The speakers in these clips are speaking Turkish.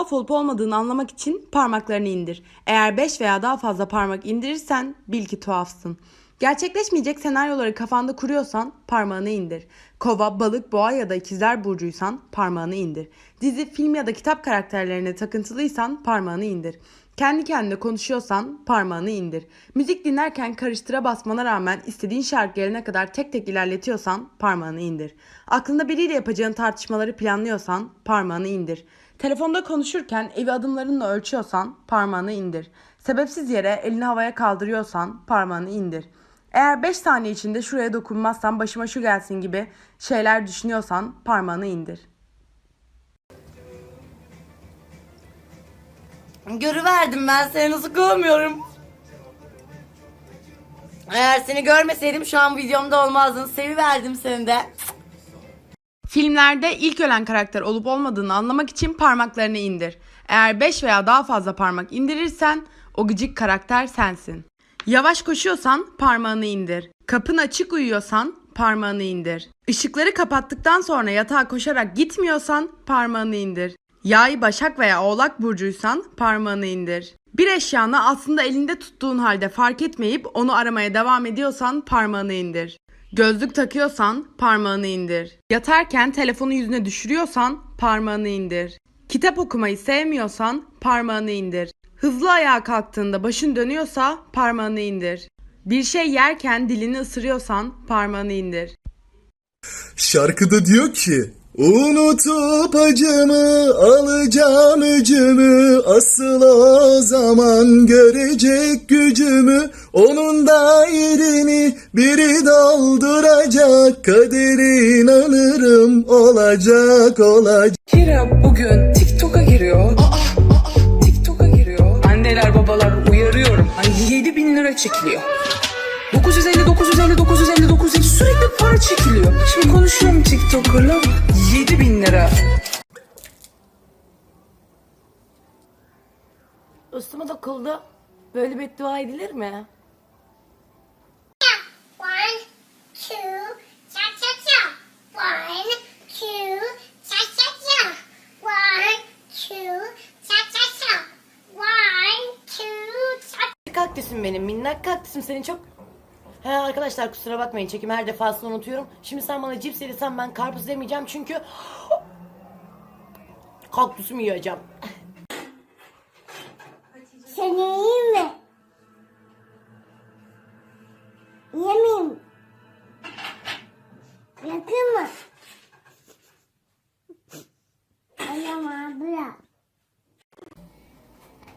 tuhaf olup olmadığını anlamak için parmaklarını indir. Eğer 5 veya daha fazla parmak indirirsen bil ki tuhafsın. Gerçekleşmeyecek senaryoları kafanda kuruyorsan parmağını indir. Kova, balık, boğa ya da ikizler burcuysan parmağını indir. Dizi, film ya da kitap karakterlerine takıntılıysan parmağını indir. Kendi kendine konuşuyorsan parmağını indir. Müzik dinlerken karıştıra basmana rağmen istediğin şarkı gelene kadar tek tek ilerletiyorsan parmağını indir. Aklında biriyle yapacağın tartışmaları planlıyorsan parmağını indir. Telefonda konuşurken evi adımlarınla ölçüyorsan parmağını indir. Sebepsiz yere elini havaya kaldırıyorsan parmağını indir. Eğer 5 saniye içinde şuraya dokunmazsan başıma şu gelsin gibi şeyler düşünüyorsan parmağını indir. Görüverdim ben seni nasıl kovmuyorum. Eğer seni görmeseydim şu an videomda olmazdın. Seviverdim seni de. Filmlerde ilk ölen karakter olup olmadığını anlamak için parmaklarını indir. Eğer 5 veya daha fazla parmak indirirsen o gıcık karakter sensin. Yavaş koşuyorsan parmağını indir. Kapın açık uyuyorsan parmağını indir. Işıkları kapattıktan sonra yatağa koşarak gitmiyorsan parmağını indir. Yay, Başak veya Oğlak burcuysan parmağını indir. Bir eşyanı aslında elinde tuttuğun halde fark etmeyip onu aramaya devam ediyorsan parmağını indir. Gözlük takıyorsan parmağını indir. Yatarken telefonu yüzüne düşürüyorsan parmağını indir. Kitap okumayı sevmiyorsan parmağını indir. Hızlı ayağa kalktığında başın dönüyorsa parmağını indir. Bir şey yerken dilini ısırıyorsan parmağını indir. Şarkıda diyor ki Unutup acımı alacağım öcümü Asıl o zaman görecek gücümü Onun da yerini biri dolduracak Kaderin alırım olacak olacak Kira bugün TikTok'a giriyor. TikTok'a giriyor. Anneler babalar uyarıyorum. Hani 7 bin lira çekiliyor. 950, 950, 950, 950 konuşuyorum TikToker'la 7 bin lira. Üstüme dokuldu. Böyle beddua edilir mi? One, two, cha cha cha. One, two, cha cha cha. One, two, cha cha cha. One, two, cha. Kaktüsüm benim. Minnak kaktüsüm. Senin çok... He arkadaşlar kusura bakmayın. Çekim her defasında unutuyorum. Şimdi sen bana cips verirsen ben karpuz yemeyeceğim çünkü... Kaktüsümü yiyeceğim. Seni yiyeyim mi? Yemeyeyim. Yakın mı? Ayam abla.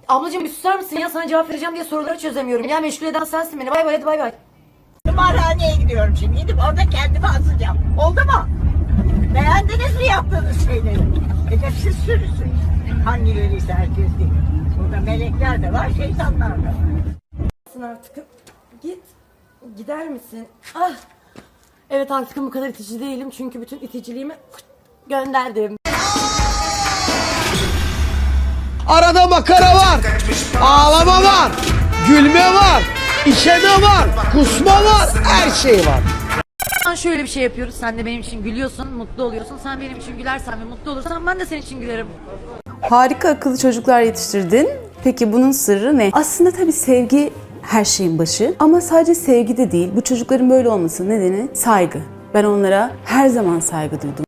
Ablacığım bir susar mısın ya? Sana cevap vereceğim diye soruları çözemiyorum. Ya meşgul eden sensin beni. Bay bay hadi bay bay. Tımarhaneye gidiyorum şimdi. Gidip orada kendimi asacağım. Oldu mu? Beğendiniz mi yaptığınız şeyleri? Edepsiz sürüsü. Hangileriyse herkes değil. Burada melekler de var, şeytanlar da var. Artık git. Gider misin? Ah. Evet artık bu kadar itici değilim çünkü bütün iticiliğimi gönderdim. Arada makara var, ağlama var, gülme var, işeme var, kusma var, her şey var. Sen şöyle bir şey yapıyoruz. Sen de benim için gülüyorsun, mutlu oluyorsun. Sen benim için gülersen ve mutlu olursan ben de senin için gülerim. Harika akıllı çocuklar yetiştirdin. Peki bunun sırrı ne? Aslında tabii sevgi her şeyin başı ama sadece sevgi de değil. Bu çocukların böyle olmasının nedeni saygı. Ben onlara her zaman saygı duydum.